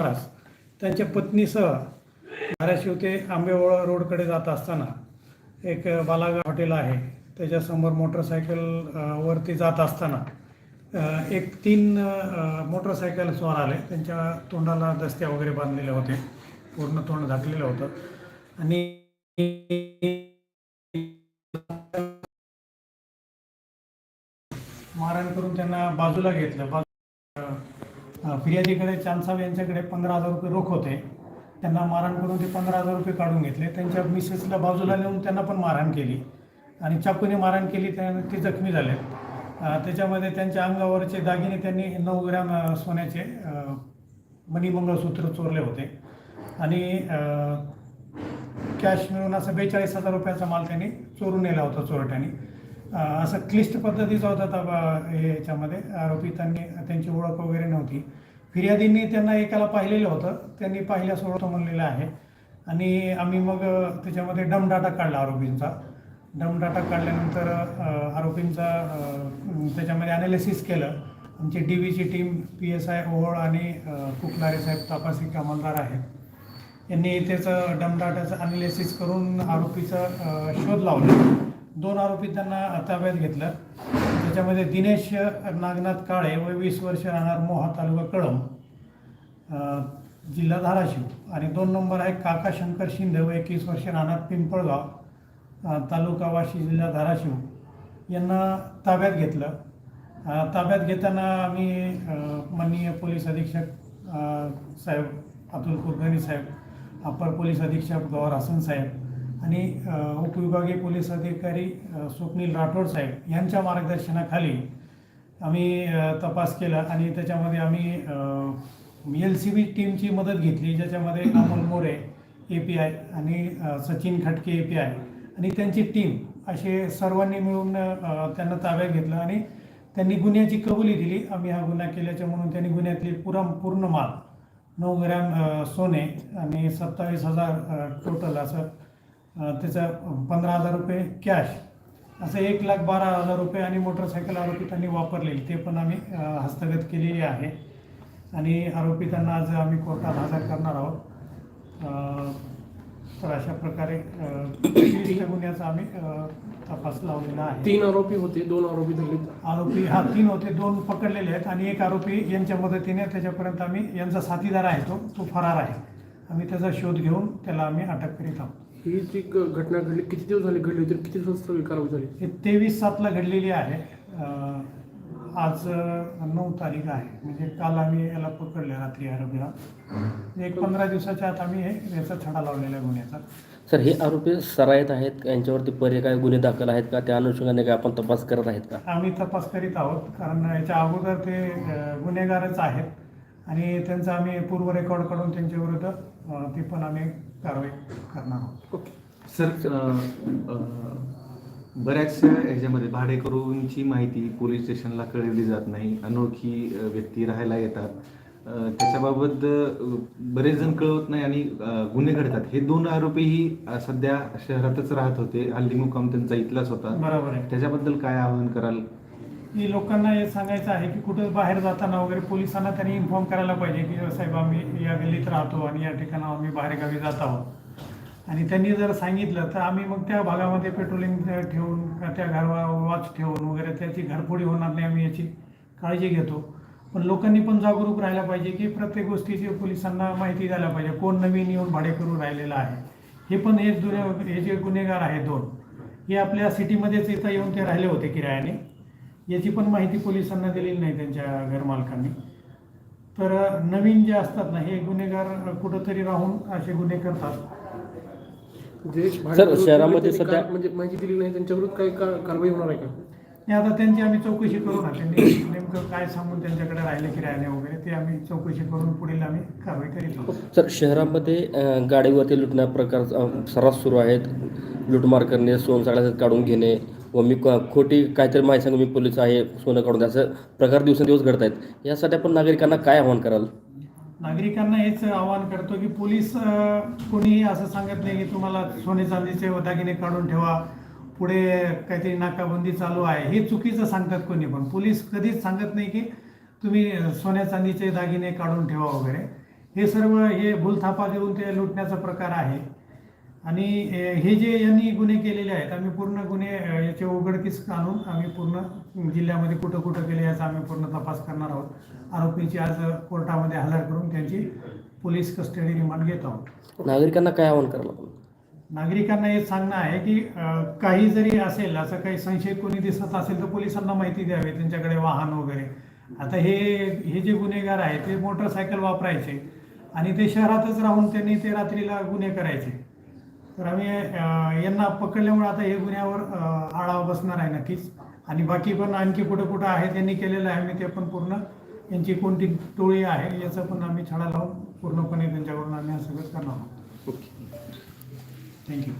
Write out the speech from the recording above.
महाराज त्यांच्या पत्नीसह धाराशिव ते आंबेवळ रोडकडे जात असताना एक बालागा हॉटेल आहे. त्याच्यासमोर मोटरसायकल वरती जात असताना एक तीन मोटरसायकल स्वार आले. त्यांच्या तोंडाला दस्त्या वगैरे बांधलेले होते. पूर्ण तोंड झाकलेलं होतं. आणि मारहाण करून त्यांना बाजूला घेतलं. बाजू फिर्यादीकडे चांदसाब यांच्याकडे पंधरा हजार रुपये रोख होते. त्यांना मारहाण करून ते पंधरा हजार रुपये काढून घेतले. त्यांच्या मिसेसला बाजूला नेऊन त्यांना पण मारहाण केली. आणि चाकूने मारहाण केली त्या ते जखमी झाले. त्याच्यामध्ये त्यांच्या अंगावरचे दागिने त्यांनी नऊ ग्रॅम सोन्याचे मणिमंगळसूत्र चोरले होते. आणि कॅश मिळून असं बेचाळीस हजार रुपयाचा माल त्यांनी चोरून नेला होता चोरट्याने. असं क्लिष्ट पद्धतीचा होता तबा हे याच्यामध्ये. आरोपी त्यांनी त्यांची ओळख वगैरे नव्हती. फिर्यादींनी त्यांना एकाला पाहिलेलं होतं. त्यांनी पाहिल्यास ओळखतो म्हणलेलं आहे. आणि आम्ही मग त्याच्यामध्ये त्याच्यामध्ये डमडाटा काढला आरोपींचा. डमडाटा काढल्यानंतर आरोपींचा त्याच्यामध्ये अनालिसिस केलं. आमची D व्हीची team P S I Ohol आणि कुकलारे साहेब तपासी अंमलदार आहेत. यांनी त्याचं डमडाटाचं अनालिसिस करून आरोपीचा शोध लावला. दोन आरोपी त्यांना ताब्यात घेतलं. त्याच्यामध्ये दिनेश नागनाथ काळे व वीस वर्ष राहणार मोहा तालुका कळम जिल्हा धाराशिव. आणि दोन नंबर आहे काका शंकर शिंदे व एकवीस वर्ष राहणार पिंपळगाव तालुका वाशी जिल्हा धाराशिव. यांना ताब्यात घेतलं. ताब्यात घेताना आम्ही माननीय पोलीस अधीक्षक साहेब अतुल कुलकर्णी साहेब अप्पर पोलीस अधीक्षक गौर हसन साहेब आणि उपविभागीय पोलीस अधिकारी स्वप्नील राठोड साहेब यांच्या मार्गदर्शनाखाली आम्ही तपास केला आणि त्याच्यामध्ये आम्ही एल सी बी टीमची मदत घेतली ज्याच्यामध्ये Amol More A P I आणि सचिन खटके ए पी आय आणि त्यांची टीम असे सर्वांनी मिळून त्यांना ताब्यात घेतलं आणि त्यांनी गुन्ह्याची कबुली दिली. आम्ही हा गुन्हा केल्याच्या म्हणून त्यांनी गुन्ह्यातली पुरा पूर्ण माल नऊ ग्रॅम सोने आणि सत्तावीस हजार टोटल असं त्याचं पंधरा हजार रुपये कॅश असं एक लाख बारा हजार रुपये आणि मोटरसायकल आरोपी त्यांनी वापरलेली ते पण आम्ही हस्तगत केलेली आहे. आणि आरोपी त्यांना आज आम्ही कोर्टात हजर करणार आहोत. तर अशा प्रकारे गुन्ह्याचा आम्ही तपास लावलेला आहे. तीन आरोपी होते दोन आरोपी आरोपी हा तीन होते दोन पकडलेले आहेत आणि एक आरोपी यांच्या मदतीने त्याच्यापर्यंत आम्ही यांचा साथीदार आहे तो तो फरार आहे. आम्ही त्याचा शोध घेऊन त्याला आम्ही अटक करीत आहोत. ही जी घटना घडली किती दिवस झाली घडली होती किती दिवस कारवाई झाली? हे तेवीस सातला घडलेली आहे. अं, आज अं, नऊ तारीख आहे. म्हणजे काल आम्ही याला पकडले रात्री आरोपीला. एक पंधरा दिवसाच्या आत आम्ही हे याचा छडा लावलेला आहे गुन्ह्याचा. सर हे आरोपी सराईत आहेत का? यांच्यावरती पर्याय काय? गुन्हे दाखल आहेत का? त्या अनुषंगाने काय आपण तपास करत आहेत का? आम्ही तपास करीत आहोत. कारण याच्या अगोदर ते अं, गुन्हेगारच आहेत. आणि त्यांचा आम्ही पूर्व रेकॉर्ड काढून त्यांच्याविरुद्ध अं, ती पण आम्ही कारवाई करणार आहोत. ओके. सर बऱ्याचशा ह्याच्यामध्ये भाडेकरूंची माहिती पोलीस स्टेशनला कळवली जात नाही. अनोळखी व्यक्ती राहायला येतात. त्याच्याबाबत बरेच जण कळवत नाही आणि गुन्हे घडतात. हे दोन आरोपीही सध्या शहरातच राहत होते. हल्ली मुक्काम त्यांचा इथलाच होता. बरोबर आहे. त्याच्याबद्दल काय आवाहन कराल? की लोकांना हे सांगायचं आहे की कुठं बाहेर जाताना वगैरे पोलिसांना त्यांनी इन्फॉर्म करायला पाहिजे की साहेब आम्ही या गल्लीत राहतो आणि या ठिकाणी आम्ही बाहेरगावी जात आहोत. आणि त्यांनी जर सांगितलं तर आम्ही मग त्या भागामध्ये पेट्रोलिंग ठेवून त्या घरावर वॉच ठेवून वगैरे त्याची घरफोडी होणार नाही आम्ही याची काळजी घेतो. पण लोकांनी पण जागरूक राहायला पाहिजे की प्रत्येक गोष्टीची पोलिसांना माहिती द्यायला पाहिजे कोण नवीन येऊन भाडे करून राहिलेलं आहे. हे पण हे जुने हे जे गुन्हेगार आहेत दोन हे आपल्या सिटीमध्येच इथं येऊन ते राहिले होते किरायाने. याची पण माहिती पोलिसांना दिलेली नाही त्यांच्या घरमालकांनी तर नवीन जे असतात ना हे गुन्हेगार कुठंतरी राहून असे गुन्हे करतात. शहरामध्ये सध्या- का- म्हणजे माहिती दिली नाही त्यांच्या विरुद्ध काही का- कारवाई होणार आहे का? आणि आता त्यांची आम्ही चौकशी करू ना. त्यांनी नेमकं काय सांगून त्यांच्याकडे राहिले किरायाने वगैरे ते आम्ही चौकशी करून पुढील आम्ही कारवाई करीत आहोत. सर शहरामध्ये अं, गाडीवरती लुटण्या प्रकार अं, सर्रास सुरू आहेत. लुटमार करणे सोन सगळ्यात काढून घेणे व मी क- खोटी काहीतरी माहिती सांगू मी पोलीस आहे सोनं काढून असं प्रकार दिवसेंदिवस घडत आहेत यासाठी आपण नागरिकांना काय आव्हान कराल? नागरिकांना हेच आवाहन करतो की पोलीस कोणीही असं सांगत नाही की तुम्हाला सोने चांदीचे दागिने काढून ठेवा पुढे काहीतरी नाकाबंदी चालू आहे. हे चुकीचं सांगतात कोणी पण. पोलीस कधीच सांगत नाही की तुम्ही सोन्या चांदीचे दागिने काढून ठेवा वगैरे. हे सर्व हे भूलथापा देऊन ते लुटण्याचा प्रकार आहे. आणि हे जे यांनी गुन्हे केलेले आहेत आम्ही पूर्ण गुन्हे याचे उघडकीस आणून आम्ही पूर्ण जिल्ह्यामध्ये कुठं कुठं केले याचा आम्ही पूर्ण तपास करणार आहोत. आरोपींची आज कोर्टामध्ये हजर करून त्यांची पोलीस कस्टडी रिमांड घेत आहोत. नागरिकांना काय आवाहन करायला नागरिकांना हे सांगणं आहे की काही जरी असेल असं काही संशयित कोणी दिसत असेल तर पोलिसांना माहिती द्यावी त्यांच्याकडे वाहन वगैरे. आता हे हे जे गुन्हेगार आहेत ते मोटरसायकल वापरायचे आणि ते शहरातच राहून त्यांनी ते रात्रीला गुन्हे करायचे. तर आम्ही यांना पकडल्यामुळे आता हे गुन्ह्यावर आळा बसणार आहे नक्कीच. आणि बाकी पण आणखी कुठं कुठं आहे त्यांनी केलेलं आहे आम्ही ते पण पूर्ण यांची कोणती टोळी आहे याचं पण आम्ही छडा लावून पूर्णपणे त्यांच्याकडून आम्ही हे सगळं करणार आहोत. ओके. थँक्यू